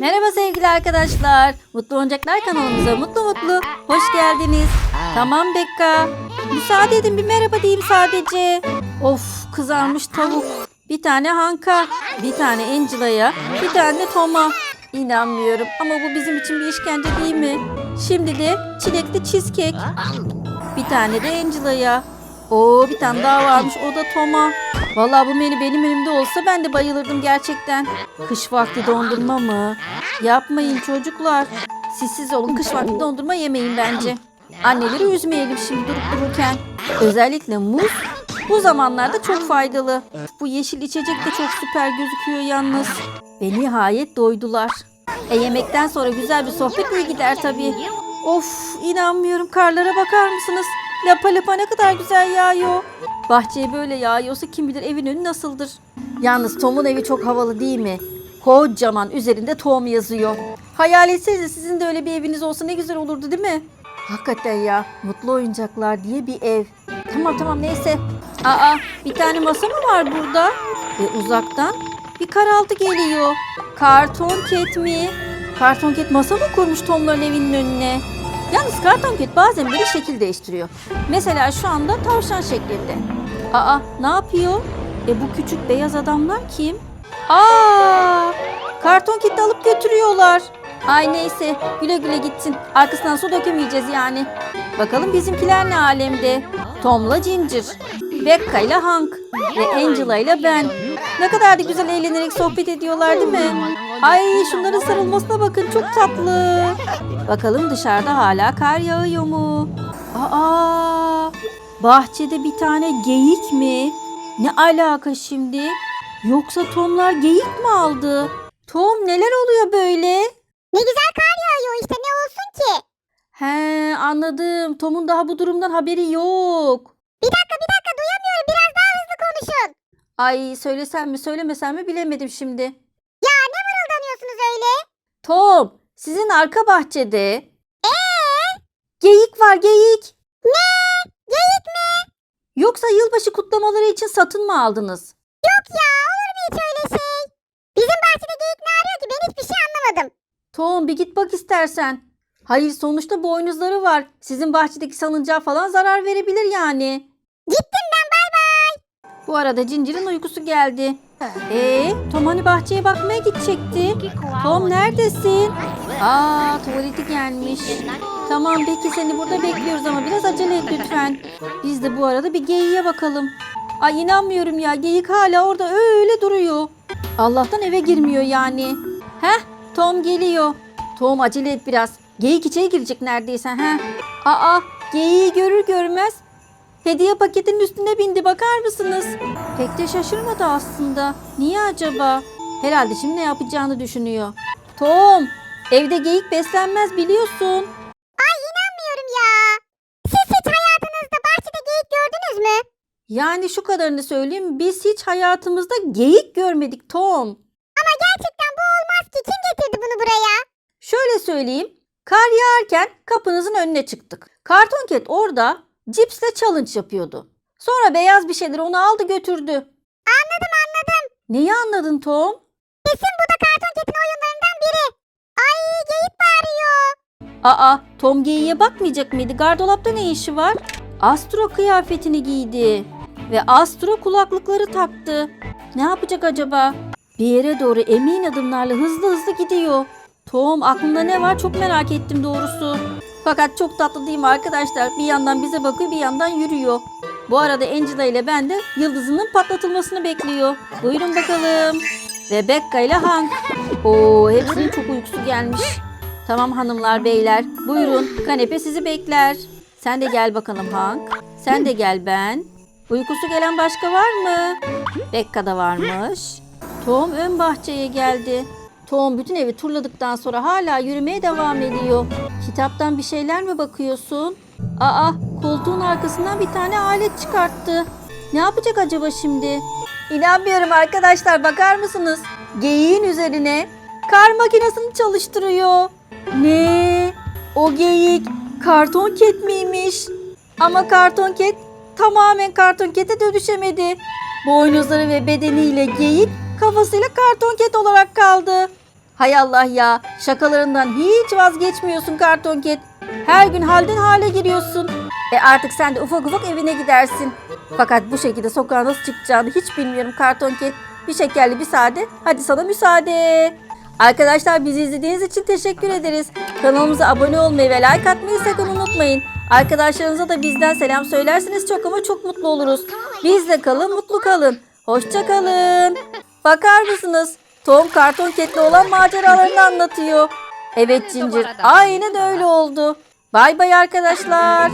Merhaba sevgili arkadaşlar. Mutlu Oyuncaklar kanalımıza mutlu mutlu hoş geldiniz. Tamam Bekka. Müsaade edin bir merhaba diyeyim sadece. Of kızarmış tavuk. Bir tane Hanka, bir tane Angela'ya, bir tane Tom'a. İnanmıyorum ama bu bizim için bir işkence değil mi? Şimdi de çilekli cheesecake. Bir tane de Angela'ya. Oo bir tane daha varmış o da Tom'a. Vallahi bu menü benim önümde olsa ben de bayılırdım gerçekten. Kış vakti dondurma mı? Yapmayın çocuklar. Siz siz olun kış vakti dondurma yemeyin bence. Anneleri üzmeyelim şimdi durup dururken. Özellikle muz bu zamanlarda çok faydalı. Bu yeşil içecek de çok süper gözüküyor yalnız. Ve nihayet doydular. E yemekten sonra güzel bir sohbet iyi gider tabii. Of inanmıyorum karlara bakar mısınız? Lapa lapa ne kadar güzel yağıyor. Bahçeye böyle yağıyorsa kim bilir evin önü nasıldır. Yalnız Tom'un evi çok havalı değil mi? Kocaman üzerinde Tom yazıyor. Hayal etsenize sizin de öyle bir eviniz olsa ne güzel olurdu değil mi? Hakikaten ya mutlu oyuncaklar diye bir ev. Tamam tamam neyse. Aa bir tane masa mı var burada? Ve uzaktan bir karaltı geliyor. Karton ket mi? Karton ket masa mı kurmuş Tom'ların evinin önüne? Yalnız karton ket bazen böyle şekil değiştiriyor. Mesela şu anda tavşan şeklinde. Aa ne yapıyor? E bu küçük beyaz adamlar kim? Aa karton keti alıp götürüyorlar. Ay neyse güle güle gitsin. Arkasından su dökemeyeceğiz yani. Bakalım bizimkiler ne alemde? Tom'la Ginger, Becca ile Hank ve Angela ile ben. Ne kadar da güzel eğlenerek sohbet ediyorlar değil mi? Ay şunların sarılmasına bakın çok tatlı. Bakalım dışarıda hala kar yağıyor mu? Aa, bahçede bir tane geyik mi? Ne alaka şimdi? Yoksa Tomlar geyik mi aldı? Tom neler oluyor böyle? Ne güzel kar yağıyor işte ne olsun ki? He anladım. Tom'un daha bu durumdan haberi yok. Bir dakika bir dakika duyamıyorum biraz daha hızlı konuşun. Ay söylesem mi söylemesem mi bilemedim şimdi. Ya ne mırıldanıyorsunuz öyle? Tom sizin arka bahçede Eee? geyik var geyik. Ne? Geyik mi? Yoksa yılbaşı kutlamaları için satın mı aldınız? Yok ya olur mu hiç öyle şey? Bizim bahçede geyik ne arıyor ki ben hiçbir şey anlamadım. Tom bir git bak istersen. Hayır sonuçta boynuzları var. Sizin bahçedeki salıncağa falan zarar verebilir yani. Gittim ben bay bay. Bu arada Cincir'in uykusu geldi. Ee, Tom hani bahçeye bakmaya gidecekti. Tom neredesin? Aa tuvaleti gelmiş. Tamam peki seni burada bekliyoruz ama biraz acele et lütfen. Biz de bu arada bir geyiğe bakalım. Ay inanmıyorum ya geyik hala orada öyle duruyor. Allah'tan eve girmiyor yani. Heh Tom geliyor. Tom acele et biraz. Geyik içeri girecek neredeyse. Heh. Aa geyiği görür görmez Hediye paketinin üstüne bindi bakar mısınız? Pek de şaşırmadı aslında. Niye acaba? Herhalde şimdi ne yapacağını düşünüyor. Tom, evde geyik beslenmez biliyorsun. Ay inanmıyorum ya. Siz hiç hayatınızda bahçede geyik gördünüz mü? Yani şu kadarını söyleyeyim, biz hiç hayatımızda geyik görmedik Tom. Ama gerçekten bu olmaz ki kim getirdi bunu buraya? Şöyle söyleyeyim, kar yağarken kapınızın önüne çıktık. Karton Cat orada cipsle challenge yapıyordu. Sonra beyaz bir şeyler onu aldı götürdü. Anladım anladım. Neyi anladın Tom? Kesin bu da karton ketin oyunlarından biri. Ay geyik bağırıyor. Aa, Tom geyiğe bakmayacak mıydı? Gardolapta ne işi var? Astro kıyafetini giydi. Ve Astro kulaklıkları taktı. Ne yapacak acaba? Bir yere doğru emin adımlarla hızlı hızlı gidiyor. Tom aklında ne var çok merak ettim doğrusu. Fakat çok tatlı değil mi arkadaşlar? Bir yandan bize bakıyor bir yandan yürüyor. Bu arada Angela ile ben de yıldızının patlatılmasını bekliyor. Buyurun bakalım. Ve Becca ile Hank. Oo hepsinin çok uykusu gelmiş. Tamam hanımlar beyler. Buyurun kanepe sizi bekler. Sen de gel bakalım Hank. Sen de gel ben. Uykusu gelen başka var mı? Becca da varmış. Tom ön bahçeye geldi. Tom bütün evi turladıktan sonra hala yürümeye devam ediyor. Kitaptan bir şeyler mi bakıyorsun? Aa koltuğun arkasından bir tane alet çıkarttı. Ne yapacak acaba şimdi? İnanmıyorum arkadaşlar bakar mısınız? Geyiğin üzerine kar makinesini çalıştırıyor. Ne? O geyik karton ket miymiş? Ama karton ket tamamen karton kete dönüşemedi. Boynuzları ve bedeniyle geyik kafasıyla karton ket olarak kaldı. Hay Allah ya şakalarından hiç vazgeçmiyorsun karton ket. Her gün halden hale giriyorsun. E artık sen de ufak ufak evine gidersin. Fakat bu şekilde sokağa nasıl çıkacağını hiç bilmiyorum karton ket. Bir şekerli bir sade. Hadi sana müsaade. Arkadaşlar bizi izlediğiniz için teşekkür ederiz. Kanalımıza abone olmayı ve like atmayı sakın unutmayın. Arkadaşlarınıza da bizden selam söylerseniz çok ama çok mutlu oluruz. Bizle kalın, mutlu kalın. Hoşça kalın. Bakar mısınız? Tom karton ketli olan maceralarını anlatıyor. Evet Cincir, aynen öyle oldu. Bay bay arkadaşlar.